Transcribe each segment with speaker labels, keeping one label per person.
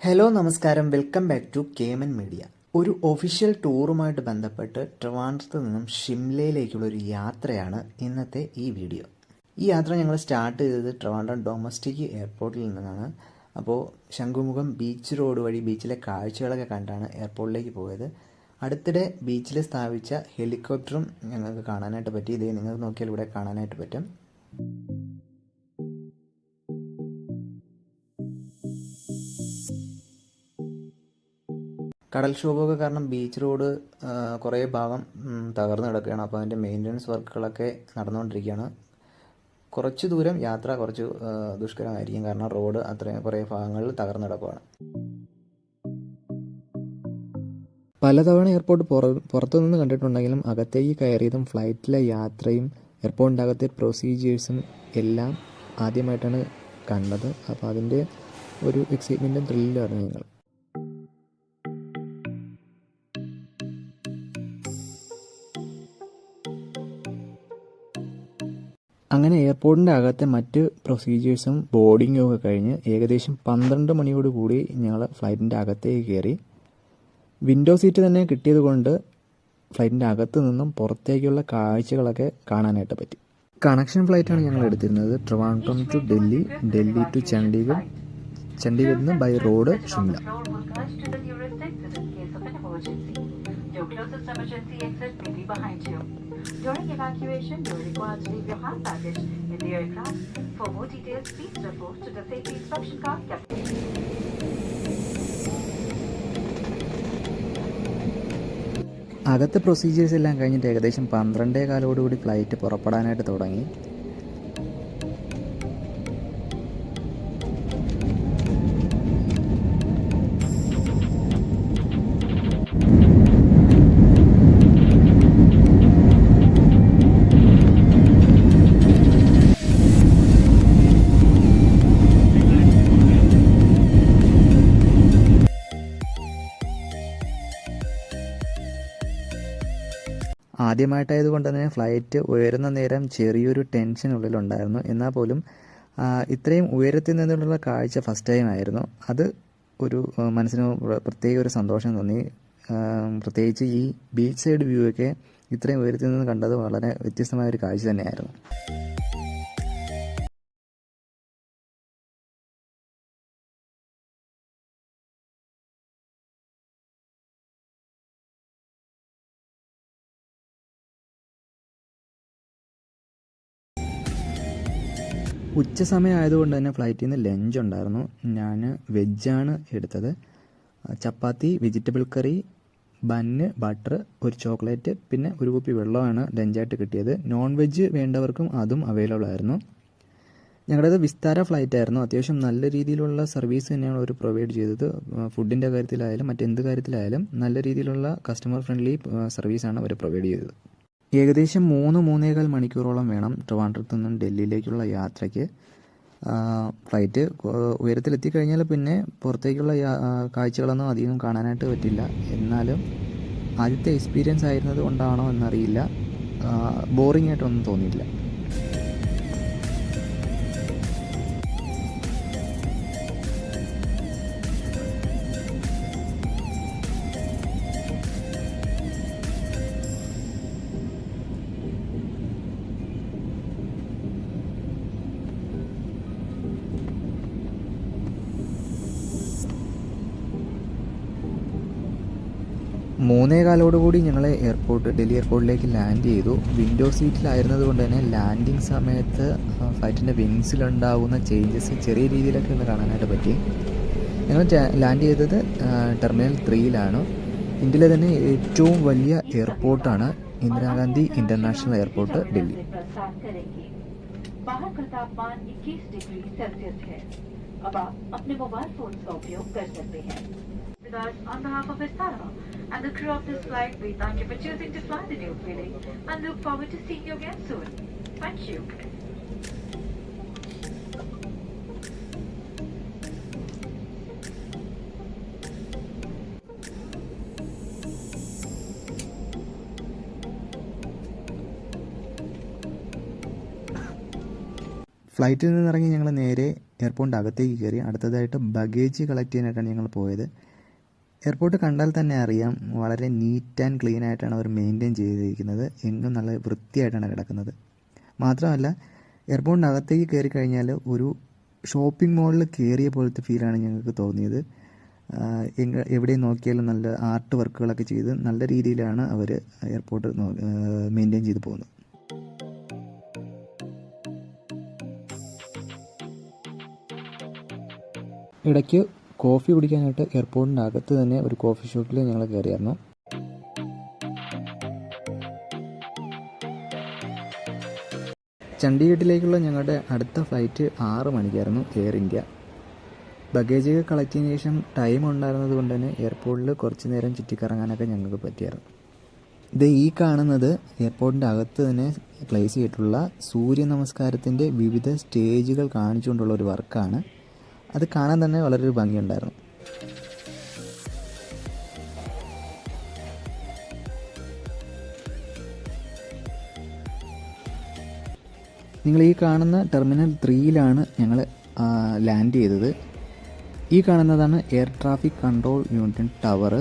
Speaker 1: Hello നമസ്കാരം. Welcome back to Keman media ഒരു official ടൂറുമായിട്ട് ബന്ധപ്പെട്ട് ട്രിവാൻഡ്രത്ത് നിന്നും ഷിംലയിലേക്കുള്ള ഒരു യാത്രയാണ് ഇന്നത്തെ ഈ വീഡിയോ ഈ യാത്ര ഞങ്ങൾ സ്റ്റാർട്ട് ചെയ്തത് ട്രിവാൻഡ്രം ഡൊമസ്റ്റിക് എയർപോർട്ടിൽ നിന്നാണ്. അപ്പോൾ ശംഖുമുഖം ബീച്ച് റോഡ് വഴി ബീച്ചിലെ കാഴ്ചകളൊക്കെ കണ്ടാണ് എയർപോർട്ടിലേക്ക് പോയത്. അടുത്തിടെ ബീച്ചിൽ സ്ഥാപിച്ച ഹെലികോപ്റ്ററും ഞങ്ങൾക്ക് കാണാനായിട്ട് പറ്റി. ഇതേ നിങ്ങൾക്ക് നോക്കിയാൽ ഇവിടെ കാണാനായിട്ട് പറ്റും. കടൽക്ഷോഭമൊക്കെ കാരണം ബീച്ച് റോഡ് കുറേ ഭാഗം തകർന്നു കിടക്കുകയാണ്. അപ്പോൾ അതിന്റെ മെയിന്റനൻസ് വർക്കുകളൊക്കെ നടന്നുകൊണ്ടിരിക്കുകയാണ്. കുറച്ച് ദൂരം യാത്ര കുറച്ച് ദുഷ്കരമായിരിക്കും. കാരണം റോഡ് അത്രയും കുറേ ഭാഗങ്ങളിൽ തകർന്നു കിടക്കുകയാണ് പലതവണ എയർപോർട്ട് പുറ പുറത്തുനിന്ന് കണ്ടിട്ടുണ്ടെങ്കിലും അകത്തേക്ക് കയറിയതും ഫ്ലൈറ്റിലെ യാത്രയും എയർപോർട്ടിന്റെ അകത്തെ പ്രൊസീജിയേഴ്സും എല്ലാം ആദ്യമായിട്ടാണ് കണ്ടത്. അപ്പോൾ അതിന്റെ ഒരു എക്സൈറ്റ്മെന്റും ത്രില്ലും ആയിരുന്നു ഞങ്ങൾ. അങ്ങനെ എയർപോർട്ടിന്റെ അകത്തെ മറ്റ് പ്രൊസീജിയേഴ്സും ബോർഡിങ്ങും ഒക്കെ കഴിഞ്ഞ് ഏകദേശം പന്ത്രണ്ട് മണിയോട് കൂടി ഞങ്ങൾ ഫ്ലൈറ്റിന്റെ അകത്തേക്ക് കയറി വിൻഡോ സീറ്റ് തന്നെ കിട്ടിയത് കൊണ്ട് ഫ്ലൈറ്റിന്റെ അകത്ത് നിന്നും പുറത്തേക്കുള്ള കാഴ്ചകളൊക്കെ കാണാനായിട്ട് പറ്റി കണക്ഷൻ ഫ്ലൈറ്റാണ് ഞങ്ങൾ എടുത്തിരുന്നത് ട്രിവാൻഡ്രം ടു ഡൽഹി ഡൽഹി ടു ചണ്ഡീഗഡ് ചണ്ഡീഗഡിൽ നിന്ന്
Speaker 2: by road Shimla. Your closest emergency exit may be behind you. During evacuation, you are required to leave your hand baggage in the aircraft. For more details, please report to the safety instruction card kept
Speaker 1: അകത്തെ procedures എല്ലാം കഴിഞ്ഞിട്ട് ഏകദേശം പന്ത്രണ്ടേ കാലോടുകൂടി flight പുറപ്പെടാനായിട്ട് തുടങ്ങി ആദ്യമായിട്ടായത് കൊണ്ട് തന്നെ flight ഉയരുന്ന നേരം ചെറിയൊരു ടെൻഷൻ ഉള്ളിലുണ്ടായിരുന്നു. എന്നാൽ പോലും ഇത്രയും ഉയരത്തിൽ നിന്നുള്ള കാഴ്ച ഫസ്റ്റ് ടൈം ആയിരുന്നു. അത് ഒരു മനസ്സിന് പ്രത്യേക ഒരു സന്തോഷം തോന്നി. പ്രത്യേകിച്ച് ഈ ബീച്ച് സൈഡ് വ്യൂ ഒക്കെ ഇത്രയും ഉയരത്തിൽ നിന്ന് കണ്ടത് വളരെ വ്യത്യസ്തമായ ഒരു കാഴ്ച തന്നെയായിരുന്നു. ഉച്ച സമയം ആയതുകൊണ്ട് തന്നെ ഫ്ലൈറ്റിൽ നിന്ന് ലഞ്ച് ഉണ്ടായിരുന്നു ഞാൻ വെജാണ് എടുത്തത് chapati vegetable curry bun butter ഒരു ചോക്ലേറ്റ് പിന്നെ ഒരു കുപ്പി വെള്ളമാണ് ലഞ്ചായിട്ട് കിട്ടിയത്. നോൺ വെജ് വേണ്ടവർക്കും അതും അവൈലബിൾ ആയിരുന്നു. ഞങ്ങളുടേത് വിസ്താര ഫ്ലൈറ്റ് ആയിരുന്നു അത്യാവശ്യം നല്ല രീതിയിലുള്ള സർവീസ് തന്നെയാണ് അവർ പ്രൊവൈഡ് ചെയ്തത്. ഫുഡിന്റെ കാര്യത്തിലായാലും മറ്റെന്ത് കാര്യത്തിലായാലും നല്ല രീതിയിലുള്ള കസ്റ്റമർ ഫ്രണ്ട്ലി സർവീസാണ് അവർ പ്രൊവൈഡ് ചെയ്തത്. ഏകദേശം മൂന്ന് മൂന്നേകാൽ മണിക്കൂറോളം വേണം ട്രിവാൻഡ്രത്ത് നിന്നും ഡൽഹിയിലേക്കുള്ള യാത്രയ്ക്ക്. ഫ്ലൈറ്റ് ഉയരത്തിലെത്തിക്കഴിഞ്ഞാൽ പിന്നെ പുറത്തേക്കുള്ള കാഴ്ചകളൊന്നും അധികം കാണാനായിട്ട് പറ്റില്ല. എന്നാലും ആദ്യത്തെ എക്സ്പീരിയൻസ് ആയിരുന്നത് കൊണ്ടാണോ എന്നറിയില്ല. ബോറിംഗ് ആയിട്ടൊന്നും തോന്നിയില്ല മൂന്നേ കാലോടുകൂടി ഞങ്ങൾ എയർപോർട്ട് ഡൽഹി എയർപോർട്ടിലേക്ക് ലാൻഡ് ചെയ്തു വിൻഡോ സീറ്റിലായിരുന്നത് കൊണ്ട് തന്നെ ലാൻഡിങ് സമയത്ത് ഫ്ലൈറ്റിൻ്റെ വിങ്സിലുണ്ടാകുന്ന ചേഞ്ചസ് ചെറിയ രീതിയിലൊക്കെ ഒന്ന് കാണാനായിട്ട് പറ്റി ഞങ്ങൾ ലാൻഡ് ചെയ്തത് ആ, ടെർമിനൽ ത്രീയിലാണ് ഇന്ത്യയിലെ തന്നെ ഏറ്റവും വലിയ എയർപോർട്ടാണ് ഇന്ദിരാഗാന്ധി ഇൻ്റർനാഷണൽ എയർപോർട്ട് ഡൽഹി
Speaker 2: से प्रस्थान करेंगे बाहर का तापमान 21 डिग्री सेल्सियस है अब आप अपने मोबाइल फोन का उपयोग कर सकते हैं Regards on behalf of Vistara and the crew of this flight, we thank you for choosing to fly the new feeling and look forward to seeing you again soon. Thank you.
Speaker 1: ഫ്ലൈറ്റിൽ നിന്നിറങ്ങി ഞങ്ങൾ നേരെ എയർപോർട്ടിന്റെ അകത്തേക്ക് കയറി അടുത്തതായിട്ട് baggage collect ചെയ്യാനായിട്ടാണ് ഞങ്ങൾ പോയത് എയർപോർട്ട് കണ്ടാൽ തന്നെ അറിയാം വളരെ നീറ്റ് ആൻഡ് ക്ലീൻ ആയിട്ടാണ് അവർ മെയിന്റെയിൻ ചെയ്തിരിക്കുന്നത്. എങ്ങും നല്ല വൃത്തിയായിട്ടാണ് കിടക്കുന്നത്. മാത്രമല്ല എയർപോർട്ടിന്റെ അകത്തേക്ക് കയറി കഴിഞ്ഞാൽ ഒരു ഷോപ്പിംഗ് മോളിൽ കയറിയ പോലത്തെ ഫീലാണ് ഞങ്ങൾക്ക് തോന്നിയത്. എങ്ങ എവിടെ നോക്കിയാലും നല്ല ആർട്ട് വർക്കുകളൊക്കെ ചെയ്ത് നല്ല രീതിയിലാണ് അവർ എയർപോർട്ട് മെയിന്റെയിൻ ചെയ്ത് പോകുന്നത്. ഇടയ്ക്ക് കോഫി കുടിക്കാനായിട്ട് എയർപോർട്ടിന്റെ അകത്ത് തന്നെ ഒരു കോഫി ഷോപ്പിൽ ഞങ്ങൾ കയറിയായിരുന്നു. ചണ്ഡീഗഡിലേക്കുള്ള ഞങ്ങളുടെ അടുത്ത ഫ്ലൈറ്റ് ആറ് മണിക്കായിരുന്നു എയർ ഇന്ത്യ. ബഗേജ് കളക്ട് ചെയ്തതിന് ശേഷം ടൈം ഉണ്ടായിരുന്നത് കൊണ്ട് തന്നെ എയർപോർട്ടിൽ കുറച്ച് നേരം ചുറ്റിക്കറങ്ങാനൊക്കെ ഞങ്ങൾക്ക് പറ്റിയായിരുന്നു. ഇത് ഈ കാണുന്നത് എയർപോർട്ടിന്റെ അകത്ത് തന്നെ പ്ലേസ് ചെയ്തിട്ടുള്ള സൂര്യ നമസ്കാരത്തിന്റെ വിവിധ സ്റ്റേജുകൾ കാണിച്ചുകൊണ്ടുള്ള ഒരു വർക്കാണ് അത് കാണാൻ തന്നെ വളരെ ഒരു ഭംഗിയുണ്ടായിരുന്നു. നിങ്ങൾ ഈ കാണുന്ന ടെർമിനൽ ത്രീയിലാണ് ഞങ്ങൾ ലാൻഡ് ചെയ്തത്. ഈ കാണുന്നതാണ് air traffic control unit tower.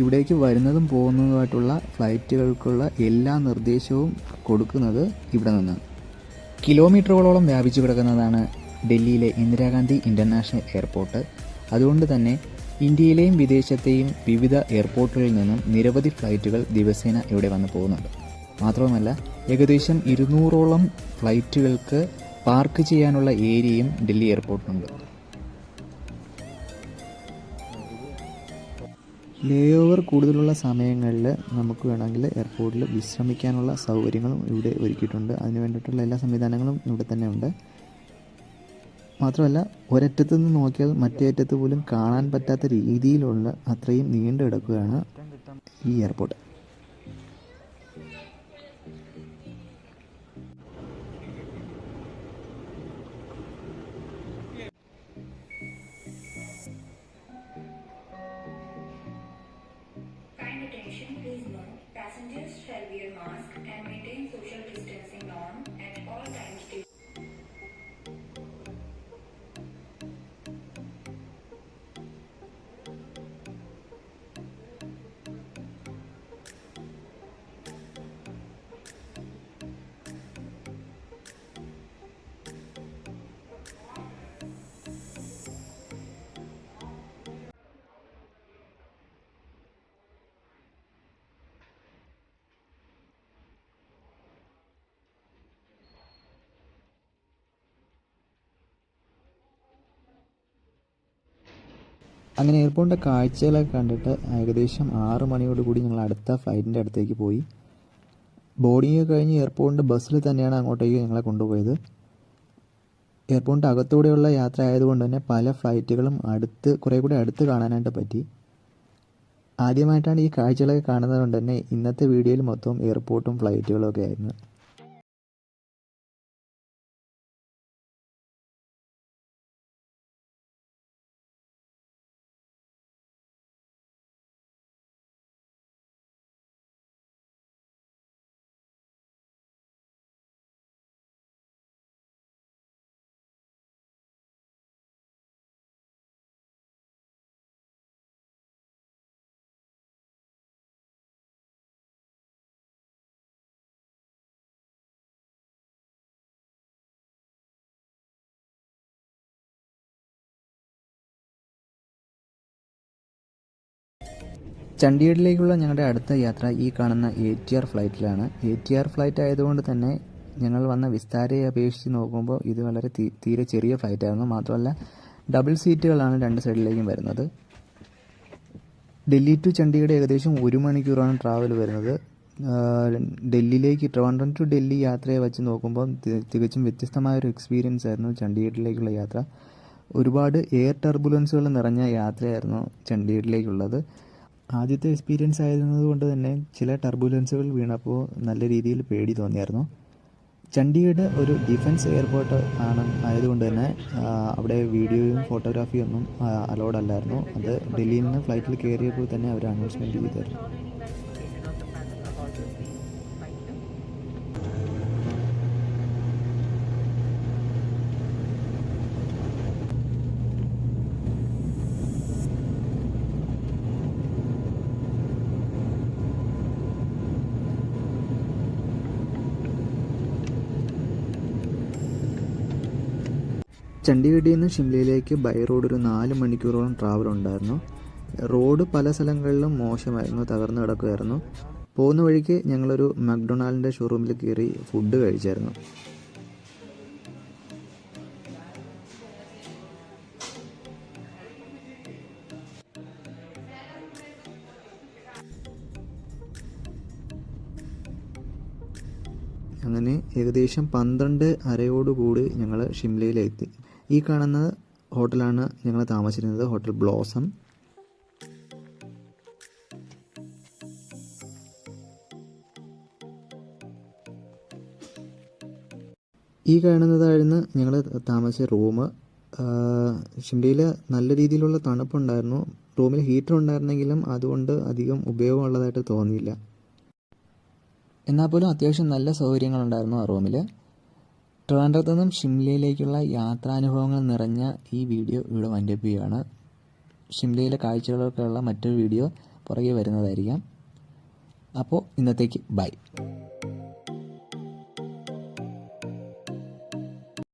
Speaker 1: ഇവിടേക്ക് വരുന്നതും പോകുന്നതുമായിട്ടുള്ള ഫ്ലൈറ്റുകൾക്കുള്ള എല്ലാ നിർദ്ദേശവും കൊടുക്കുന്നത് ഇവിടെ നിന്നാണ് കിലോമീറ്ററുകളോളം വ്യാപിച്ചു കിടക്കുന്നതാണ് ഡൽഹിയിലെ ഇന്ദിരാഗാന്ധി ഇന്റർനാഷണൽ എയർപോർട്ട്. അതുകൊണ്ട് തന്നെ ഇന്ത്യയിലെയും വിദേശത്തെയും വിവിധ എയർപോർട്ടുകളിൽ നിന്നും നിരവധി ഫ്ലൈറ്റുകൾ ദിവസേന ഇവിടെ വന്ന് പോകുന്നുണ്ട്. മാത്രവുമല്ല ഏകദേശം ഇരുന്നൂറോളം ഫ്ലൈറ്റുകൾക്ക് പാർക്ക് ചെയ്യാനുള്ള ഏരിയയും ഡൽഹി എയർപോർട്ടിനുണ്ട്. ലേ ഓവർ കൂടുതലുള്ള സമയങ്ങളിൽ നമുക്ക് വേണമെങ്കിൽ എയർപോർട്ടിൽ വിശ്രമിക്കാനുള്ള സൗകര്യങ്ങളും ഇവിടെ ഒരുക്കിയിട്ടുണ്ട്. അതിന് വേണ്ടിയിട്ടുള്ള എല്ലാ സംവിധാനങ്ങളും ഇവിടെ തന്നെ ഉണ്ട്. മാത്രമല്ല ഒരറ്റത്ത് നിന്ന് നോക്കിയാൽ മറ്റേ അറ്റത്ത് പോലും കാണാൻ പറ്റാത്ത രീതിയിലുള്ള അത്രയും നീണ്ടു കിടക്കുകയാണ് ഈ എയർപോർട്ട്. അങ്ങനെ എയർപോർട്ടിന്റെ കാഴ്ചകളൊക്കെ കണ്ടിട്ട് ഏകദേശം ആറ് മണിയോട് കൂടി ഞങ്ങൾ അടുത്ത ഫ്ലൈറ്റിന്റെ അടുത്തേക്ക് പോയി. ബോർഡിങ് കഴിഞ്ഞ് എയർപോർട്ടിന്റെ ബസ്സിൽ തന്നെയാണ് അങ്ങോട്ടേക്ക് ഞങ്ങളെ കൊണ്ടുപോയത്. എയർപോർട്ടിന്റെ അകത്തൂടെയുള്ള യാത്ര ആയതുകൊണ്ട് തന്നെ പല ഫ്ലൈറ്റുകളും അടുത്ത് കുറേ കൂടി അടുത്ത് കാണാനായിട്ട് പറ്റി. ആദ്യമായിട്ടാണ് ഈ കാഴ്ചകളൊക്കെ കാണുന്നത് കൊണ്ട് തന്നെ ഇന്നത്തെ വീഡിയോയിൽ മൊത്തം എയർപോർട്ടും ഫ്ലൈറ്റുകളും ഒക്കെ ആയിരുന്നു. ചണ്ഡീഗഡിലേക്കുള്ള ഞങ്ങളുടെ അടുത്ത യാത്ര ഈ കാണുന്ന എ ടി ആർ ഫ്ലൈറ്റിലാണ് എ ടി ആർ ഫ്ലൈറ്റ് ആയതുകൊണ്ട് തന്നെ ഞങ്ങൾ വന്ന വിസ്താരയെ അപേക്ഷിച്ച് നോക്കുമ്പോൾ ഇത് വളരെ തീരെ ചെറിയ ഫ്ലൈറ്റ് ആയിരുന്നു. മാത്രമല്ല ഡബിൾ സീറ്റുകളാണ് രണ്ട് സൈഡിലേക്കും വരുന്നത്. ഡൽഹി ടു ചണ്ഡീഗഡ് ഏകദേശം ഒരു മണിക്കൂറാണ് ട്രാവൽ വരുന്നത്. ഡൽഹിയിലേക്ക് ട്രിവാൻഡ്രം ടു ഡൽഹി യാത്രയെ വെച്ച് നോക്കുമ്പോൾ തികച്ചും വ്യത്യസ്തമായ ഒരു എക്സ്പീരിയൻസ് ആയിരുന്നു ചണ്ഡീഗഡിലേക്കുള്ള യാത്ര. ഒരുപാട് എയർ ടർബുലൻസുകൾ നിറഞ്ഞ യാത്രയായിരുന്നു ചണ്ഡീഗഡിലേക്കുള്ളത്. ആദ്യത്തെ എക്സ്പീരിയൻസ് ആയിരുന്നത് കൊണ്ട് തന്നെ ചില ടർബുലൻസുകൾ വീണപ്പോൾ നല്ല രീതിയിൽ പേടി തോന്നിയായിരുന്നു. ചണ്ഡീഗഡ് ഒരു ഡിഫൻസ് എയർപോർട്ട് ആണ് ആയതുകൊണ്ട് തന്നെ അവിടെ വീഡിയോയും ഫോട്ടോഗ്രാഫിയും ഒന്നും അലോഡ് അല്ലായിരുന്നു. അത് ഡൽഹിയിൽ നിന്ന് ഫ്ലൈറ്റിൽ കയറിയപ്പോൾ തന്നെ അവർ അനൗൺസ്മെന്റ് ചെയ്തായിരുന്നു ചണ്ഡീഗഡിൽ നിന്ന് ഷിംലയിലേക്ക് ബൈ റോഡ് ഒരു നാല് മണിക്കൂറോളം ട്രാവൽ ഉണ്ടായിരുന്നു. റോഡ് പല സ്ഥലങ്ങളിലും മോശമായിരുന്നു തകർന്നു കിടക്കുമായിരുന്നു പോകുന്ന വഴിക്ക് ഞങ്ങളൊരു മക്ഡൊണാൾഡിന്റെ ഷോറൂമിൽ കയറി ഫുഡ് കഴിച്ചായിരുന്നു. ഏകദേശം പന്ത്രണ്ട് അരയോടുകൂടി ഞങ്ങൾ ഷിംലയിലെത്തി. ഈ കാണുന്ന ഹോട്ടലാണ് ഞങ്ങൾ താമസിച്ചിരുന്നത് ഹോട്ടൽ ബ്ലോസം. ഈ കാണുന്നതായിരുന്നു ഞങ്ങൾ താമസിച്ച റൂം ഷിംലയിൽ നല്ല രീതിയിലുള്ള തണുപ്പുണ്ടായിരുന്നു. റൂമിൽ ഹീറ്റർ ഉണ്ടായിരുന്നെങ്കിലും അതുകൊണ്ട് അധികം ഉപയോഗമുള്ളതായിട്ട് തോന്നിയില്ല. എന്നാൽ പോലും അത്യാവശ്യം നല്ല സൗകര്യങ്ങളുണ്ടായിരുന്നു ആ റൂമിൽ ട്രിവാൻഡ്രത്തു നിന്നും ഷിംലയിലേക്കുള്ള യാത്രാനുഭവങ്ങൾ നിറഞ്ഞ ഈ വീഡിയോ ഇവിടെ വൈൻഡപ്പ് ചെയ്യുകയാണ്. ഷിംലയിലെ കാഴ്ചകളൊക്കെയുള്ള മറ്റൊരു വീഡിയോ പുറകെ വരുന്നതായിരിക്കാം. അപ്പോൾ ഇന്നത്തേക്ക് ബൈ.